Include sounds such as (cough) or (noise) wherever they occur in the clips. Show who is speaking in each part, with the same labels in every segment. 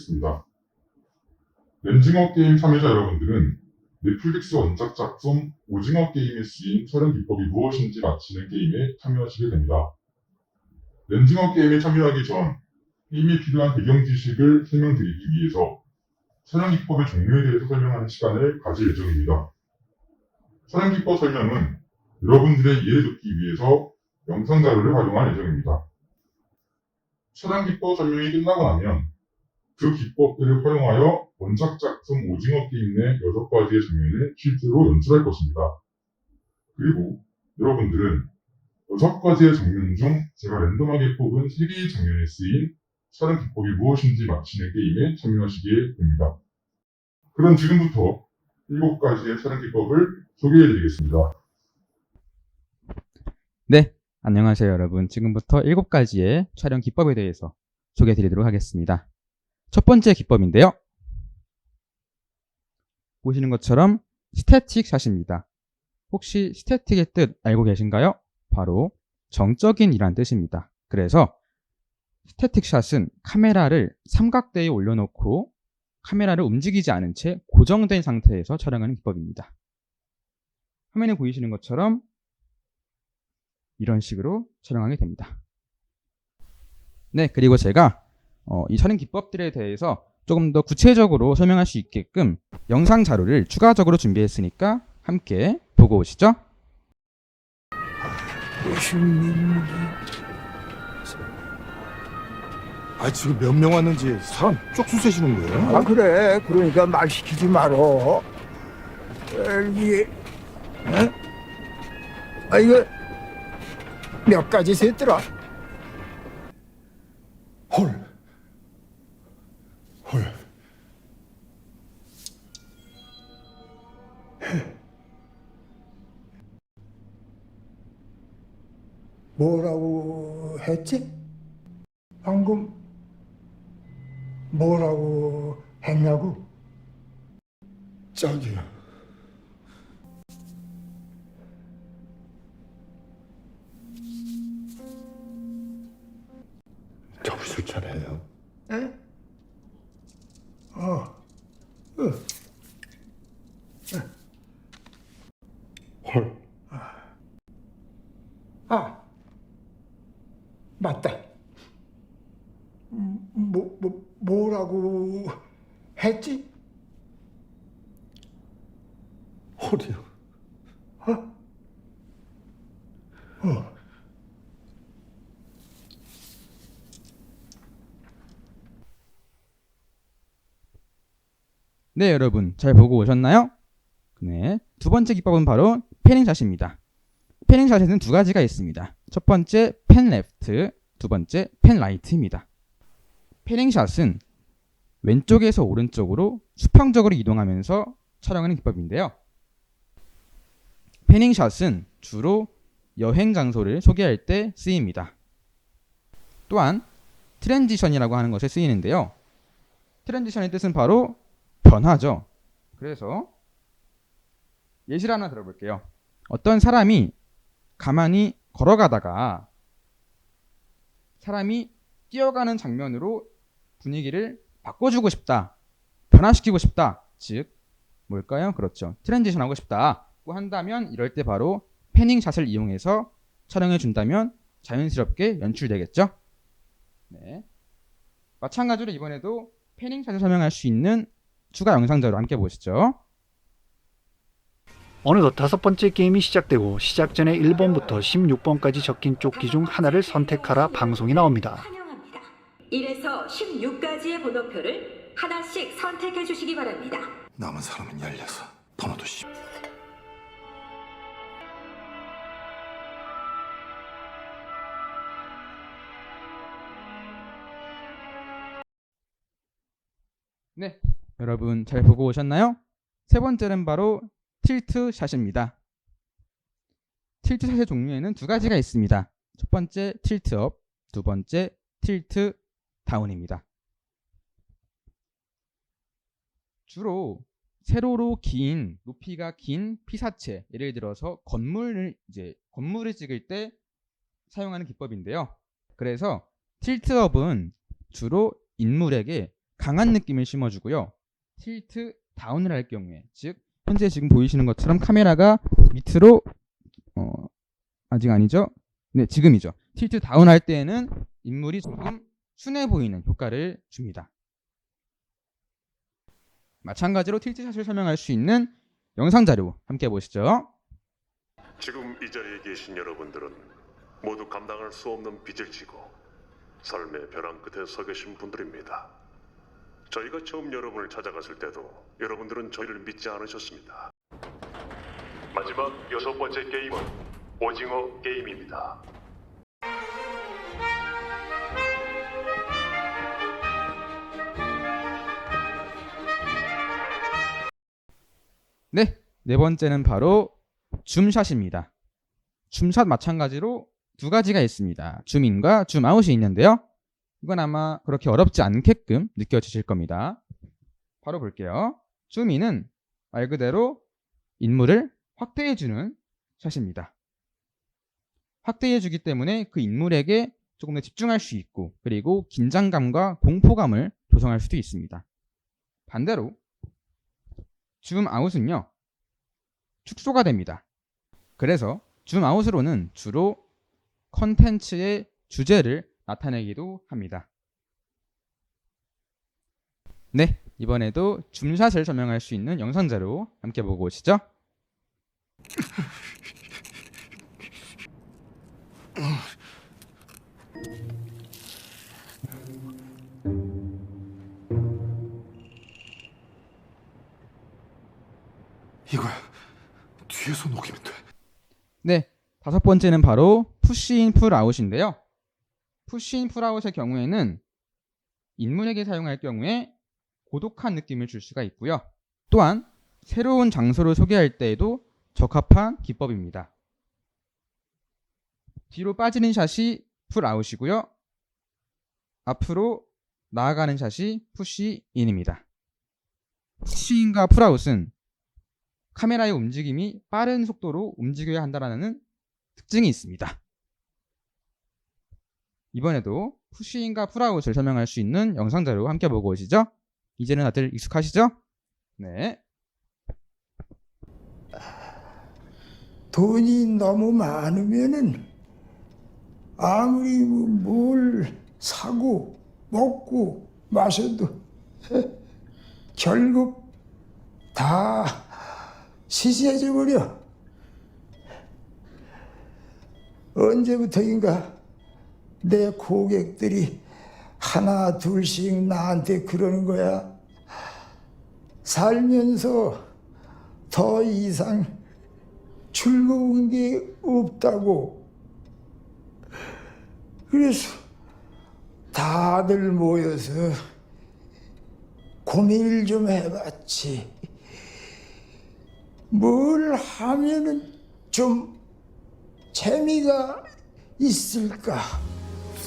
Speaker 1: 소개해드리겠습니다. 렌징어 게임 참여자 여러분들은 넷플릭스 원작 작품 오징어 게임에 쓰인 촬영 기법이 무엇인지 맞히는 게임에 참여하시게 됩니다. 렌징어 게임에 참여하기 전 게임에 필요한 배경 지식을 설명드리기 위해서 촬영 기법의 종류에 대해서 설명하는 시간을 가질 예정입니다. 촬영 기법 설명은 여러분들의 이해를 돕기 위해서 영상 자료를 활용할 예정입니다. 촬영 기법 설명이 끝나고 나면 그 기법들을 활용하여 원작 작품 오징어 게임 내 여섯 가지의 장면을 실제로 연출할 것입니다. 그리고 여러분들은 여섯 가지의 장면 중 제가 랜덤하게 뽑은 세 개의 장면에 쓰인 촬영 기법이 무엇인지 맞히는 게임에 참여하시게 됩니다. 그럼 지금부터 일곱 가지의 촬영 기법을 소개해 드리겠습니다.
Speaker 2: 네, 안녕하세요 여러분. 지금부터 7가지의 촬영 기법에 대해서 소개해 드리도록 하겠습니다. 첫 번째 기법인데요. 보시는 것처럼 스태틱 샷입니다. 혹시 스태틱의 뜻 알고 계신가요? 바로 정적인 이란 뜻입니다. 그래서 스태틱 샷은 카메라를 삼각대에 올려놓고 카메라를 움직이지 않은 채 고정된 상태에서 촬영하는 기법입니다. 화면에 보이시는 것처럼 이런 식으로 촬영하게 됩니다. 네, 그리고 제가 어, 이 촬영 기법들에 대해서 조금 더 구체적으로 설명할 수 있게끔 영상 자료를 추가적으로 준비했으니까 함께 보고 오시죠.
Speaker 3: 아 지금 몇 명 왔는지 사람 쪽수 세시는 거예요?
Speaker 4: 아 그래 그러니까 말 시키지 말어 이게 에? 아 이거 몇 가지 셌더라
Speaker 3: 헐. 헐.
Speaker 4: 뭐라고 했지? 방금 뭐라고 했냐고
Speaker 3: 짝이야. 접을 차례예요.
Speaker 4: 에? 어,
Speaker 3: 헐.
Speaker 4: 아 맞다 음, 뭐, 뭐 뭐라고 했지?
Speaker 3: 헐이요.
Speaker 4: 어.
Speaker 2: 네, 여러분 잘 보고 오셨나요? 네, 두 번째 기법은 바로 패닝샷입니다. 패닝샷에는 두 가지가 있습니다. 첫 번째 펜 레프트, 두 번째 펜 라이트입니다. 패닝샷은 왼쪽에서 오른쪽으로 수평적으로 이동하면서 촬영하는 기법인데요. 패닝샷은 주로 여행 장소를 소개할 때 쓰입니다. 또한 트랜지션이라고 하는 것에 쓰이는데요. 트랜지션의 뜻은 바로 변화죠. 그래서 예시를 하나 들어볼게요. 어떤 사람이 가만히 걸어가다가 사람이 뛰어가는 장면으로 분위기를 바꿔주고 싶다. 변화시키고 싶다. 즉, 뭘까요? 그렇죠. 트랜지션 하고 싶다 고 한다면 이럴 때 바로 패닝샷을 이용해서 촬영해 준다면 자연스럽게 연출되겠죠? 네. 마찬가지로 이번에도 패닝샷을 설명할 수 있는 추가 영상 자료 함께 보시죠.
Speaker 5: 어느덧 다섯 번째 게임이 시작되고 시작 전에 1번부터 16번까지 적힌 쪽지 중 하나를 선택하라 방송이 나옵니다.
Speaker 6: 환영합니다. 1에서 16가지의 번호표를 하나씩 선택해 주시기 바랍니다.
Speaker 3: 남은 사람은 16. 번호도 10.
Speaker 2: 네, 여러분 잘 보고 오셨나요? 세 번째는 바로 틸트 샷입니다. 틸트 샷의 종류에는 두 가지가 있습니다. 첫 번째 틸트 업, 두 번째 틸트 다운입니다. 주로 세로로 긴 높이가 긴 피사체 예를 들어서 건물을 이제 건물을 찍을 때 사용하는 기법인데요. 그래서 틸트업은 주로 인물에게 강한 느낌을 심어주고요. 틸트 다운을 할 경우에 즉 현재 지금 보이시는 것처럼 카메라가 밑으로 어 아직 아니죠? 네 지금이죠. 틸트 다운 할 때에는 인물이 조금 순해 보이는 효과를 줍니다. 마찬가지로 틸트샷을 설명할 수 있는 영상 자료 함께 보시죠.
Speaker 7: 지금 이 자리에 계신 여러분들은 모두 감당할 수 없는 빚을 지고 삶의 벼랑 끝에 서 계신 분들입니다. 저희가 처음 여러분을 찾아갔을 때도 여러분들은 저희를 믿지 않으셨습니다. 마지막 여섯 번째 게임은 오징어 게임입니다.
Speaker 2: 네, 네 번째는 바로 줌샷입니다. 줌샷 마찬가지로 두 가지가 있습니다. 줌인과 줌아웃이 있는데요. 이건 아마 그렇게 어렵지 않게끔 느껴지실 겁니다. 바로 볼게요. 줌인은 말 그대로 인물을 확대해주는 샷입니다. 확대해주기 때문에 그 인물에게 조금 더 집중할 수 있고 그리고 긴장감과 공포감을 조성할 수도 있습니다. 반대로 줌 아웃은요 축소가 됩니다. 그래서 줌 아웃으로는 주로 컨텐츠의 주제를 나타내기도 합니다. 네, 이번에도 줌샷을 설명할 수 있는 영상 자료 함께 보고 오시죠.
Speaker 3: 이거야. 뒤에서 녹이면 돼.
Speaker 2: 네, 다섯 번째는 바로 푸시인 풀 아웃인데요. 푸시인 풀아웃의 경우에는 인물에게 사용할 경우에 고독한 느낌을 줄 수가 있고요. 또한 새로운 장소를 소개할 때에도 적합한 기법입니다. 뒤로 빠지는 샷이 풀아웃이고요. 앞으로 나아가는 샷이 푸시인입니다. 푸시인과 풀아웃은 카메라의 움직임이 빠른 속도로 움직여야 한다는 특징이 있습니다. 이번에도 푸시인과 풀아웃을 설명할 수 있는 영상 자료 함께 보고 오시죠. 이제는 다들 익숙하시죠? 네.
Speaker 4: 돈이 너무 많으면은 아무리 뭘 사고 먹고 마셔도 (laughs) 결국 다 시시해져 버려. 언제부터인가 내 고객들이 하나 둘씩 나한테 그러는 거야. 살면서 더 이상 즐거운 게 없다고. 그래서 다들 모여서 고민을 좀 해봤지. 뭘 하면은 좀 재미가 있을까?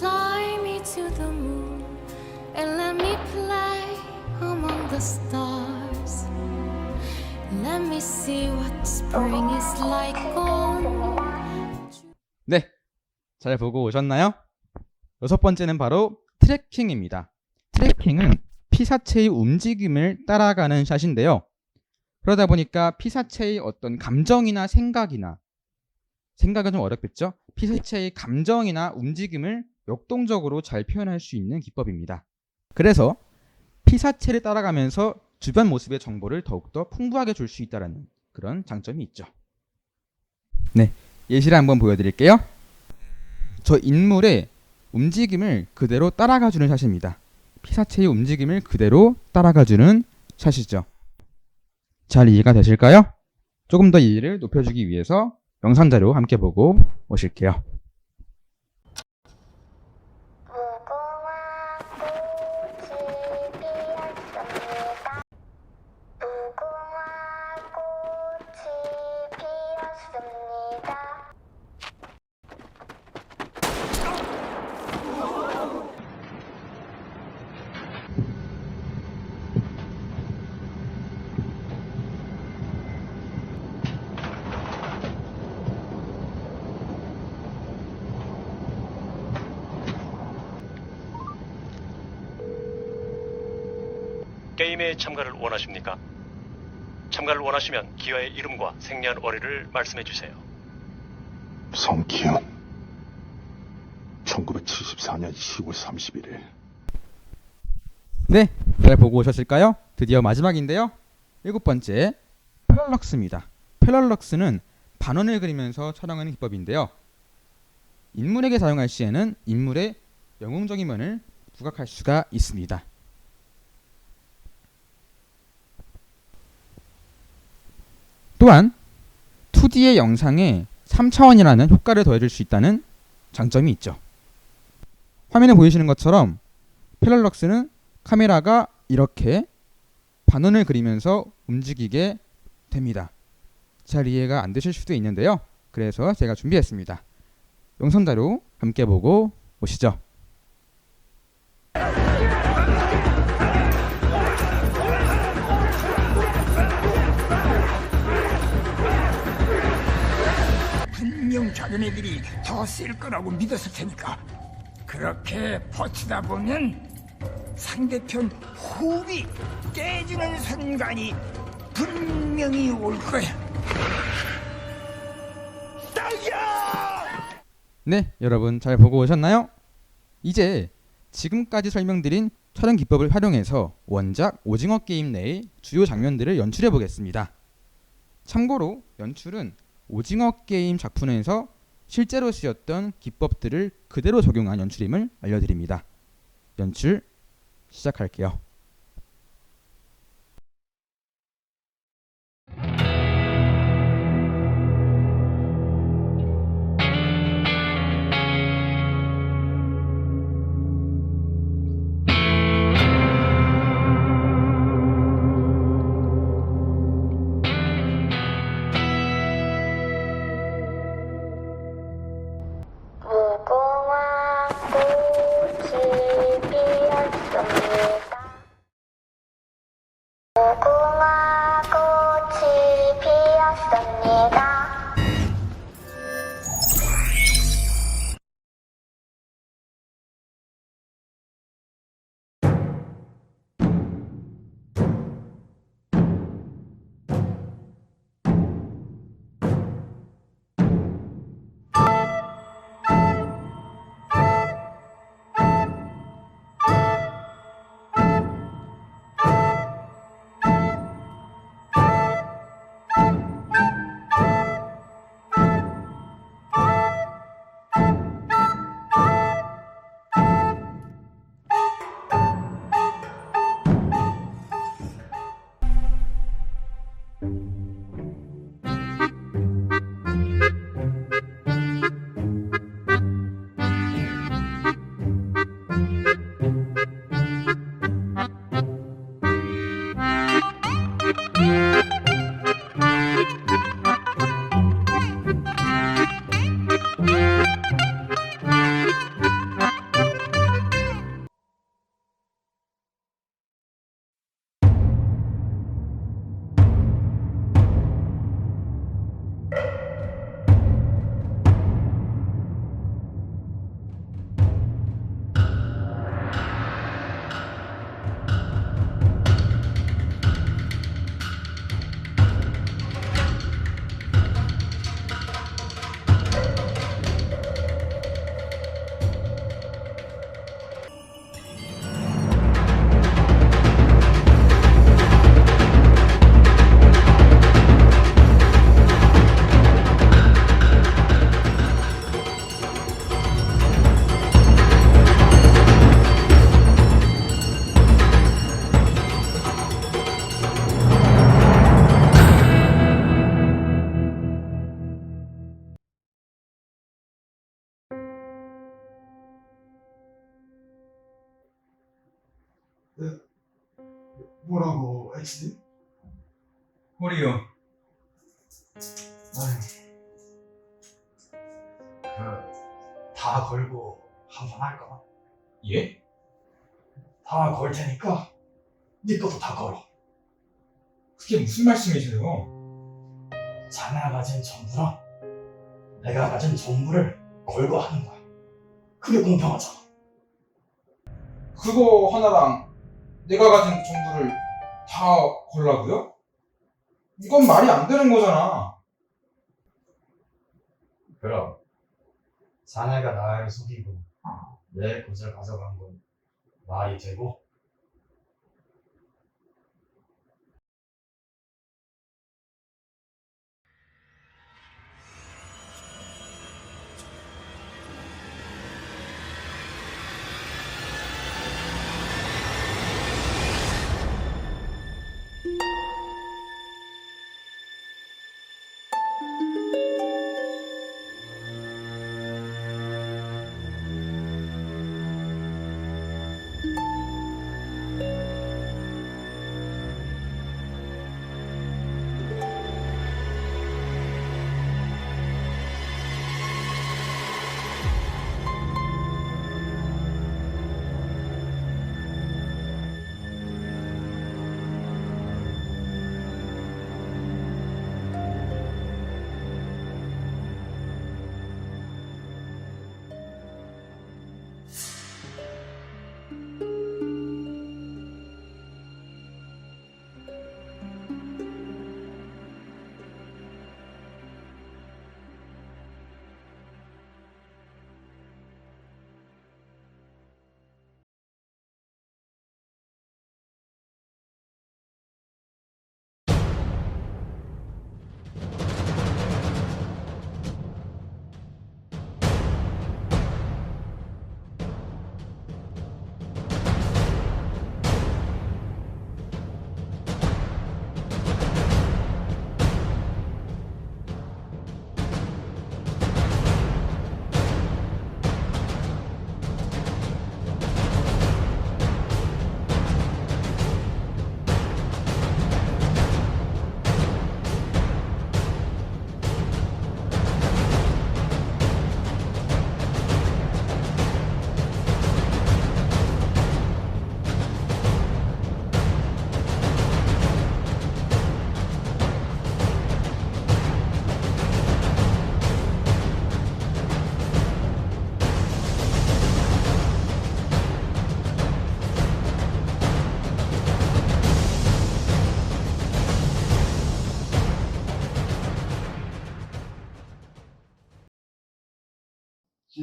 Speaker 8: Fly me to the moon and let me play among the stars. Let me see what spring is like on.
Speaker 2: 네. 잘 보고 오셨나요? 여섯 번째는 바로 트래킹입니다. 트래킹은 피사체의 움직임을 따라가는 샷인데요. 그러다 보니까 피사체의 어떤 감정이나 생각이나 생각은 좀 어렵겠죠? 피사체의 감정이나 움직임을 역동적으로 잘 표현할 수 있는 기법입니다. 그래서 피사체를 따라가면서 주변 모습의 정보를 더욱더 풍부하게 줄 수 있다는 그런 장점이 있죠. 네, 예시를 한번 보여드릴게요. 저 인물의 움직임을 그대로 따라가주는 샷입니다. 피사체의 움직임을 그대로 따라가주는 샷이죠. 잘 이해가 되실까요? 조금 더 이해를 높여주기 위해서 영상 자료 함께 보고 오실게요.
Speaker 9: 무궁화 꽃이 피었습니다. 무궁화 꽃이 피었습니다.
Speaker 10: 게임에 참가를 원하십니까? 참가를 원하시면 기아의 이름과 생년월일을 말씀해 주세요.
Speaker 3: 성기현 1974년 10월 31일
Speaker 2: 네, 잘 보고 오셨을까요? 드디어 마지막인데요. 일곱 번째, 패럴럭스입니다. 패럴럭스는 반원을 그리면서 촬영하는 기법인데요. 인물에게 사용할 시에는 인물의 영웅적인 면을 부각할 수가 있습니다. 또한 2D의 영상에 3차원이라는 효과를 더해줄 수 있다는 장점이 있죠. 화면에 보이시는 것처럼 패럴럭스는 카메라가 이렇게 반원을 그리면서 움직이게 됩니다. 잘 이해가 안 되실 수도 있는데요. 그래서 제가 준비했습니다. 영상 자료 함께 보고 오시죠.
Speaker 4: 분명 자기네들이 더 쓸 거라고 믿었을 테니까 그렇게 버티다 보면 상대편 호흡이 깨지는 순간이 분명히 올 거야. 딸기야!
Speaker 2: 네, 여러분 잘 보고 오셨나요? 이제 지금까지 설명드린 촬영 기법을 활용해서 원작 오징어 게임 내의 주요 장면들을 연출해 보겠습니다. 참고로 연출은 오징어 게임 작품에서 실제로 쓰였던 기법들을 그대로 적용한 연출임을 알려드립니다. 연출 시작할게요.
Speaker 4: 뭐라고 HD?
Speaker 2: 호리요.
Speaker 4: 그다 걸고 한번 할까?
Speaker 2: 예?
Speaker 4: 다 걸 테니까 네 것도 다 걸어.
Speaker 2: 그게 무슨 말씀이세요?
Speaker 4: 자네가 가진 전부랑 내가 가진 전부를 걸고 하는 거야. 그게 공평하잖아.
Speaker 2: 그거 하나랑 내가 가진 정보를 다 걸라고요? 이건 말이 안 되는 거잖아.
Speaker 11: 그럼 자네가 나를 속이고 내 곳을 가져간 건 말이 되고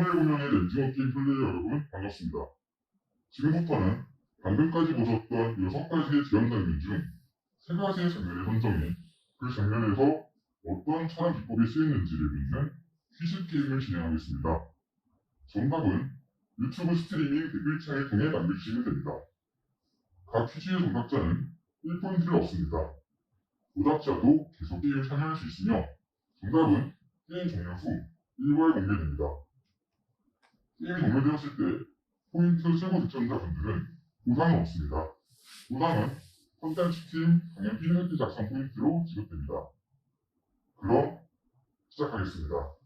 Speaker 1: 스물일곱 명의 렌즈원 게임 플레이어 여러분 반갑습니다. 지금부터는 방금까지 보셨던 여섯 가지의 지원 장면 중세 가지의 장면을 선정해 그 장면에서 어떤 촬영 기법이 쓰였는지를 묻는 퀴즈 게임을 진행하겠습니다. 정답은 유튜브 스트리밍 댓글창을 통해 남겨주시면 됩니다. 각 퀴즈의 정답자는 1포인트를 얻습니다. 오답자도 계속 게임에 참여할 수 있으며 정답은 게임 종료 후 1월 공개됩니다. 게임이 종료되었을 때 포인트 최고 득점자분들은 보상은 없습니다. 보상은 컨텐츠팀 강연 PPT 작성 포인트로 지급됩니다. 그럼 시작하겠습니다.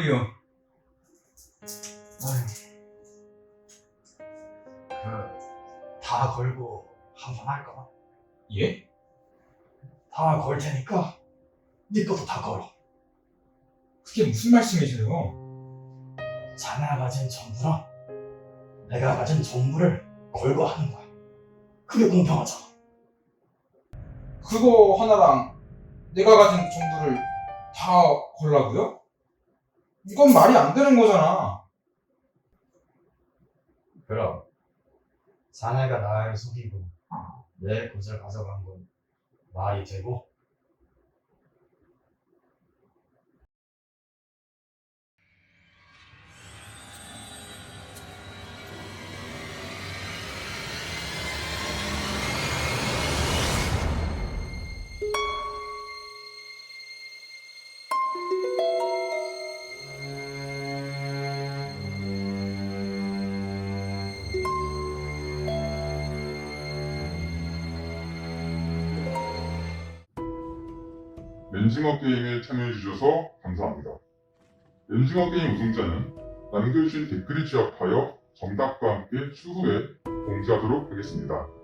Speaker 2: 허리요.
Speaker 11: 그다 걸고 한 번 할까?
Speaker 2: 예?
Speaker 11: 다 걸 테니까 네 것도 다 걸어.
Speaker 2: 그게 무슨 말씀이세요?
Speaker 11: 자네가 가진 전부랑 내가 가진 전부를 걸고 하는 거야. 그게 공평하잖아.
Speaker 2: 그거 하나랑 내가 가진 정보를 다 걸라고요? 이건 말이 안 되는 거잖아.
Speaker 11: 그럼 사내가 나를 속이고 내 곳을 가져간 건 말이 되고
Speaker 1: 렌징어 게임에 참여해주셔서 감사합니다. 렌징어 게임 우승자는 남겨주신 댓글을 지합하여 정답과 함께 추후에 공지하도록 하겠습니다.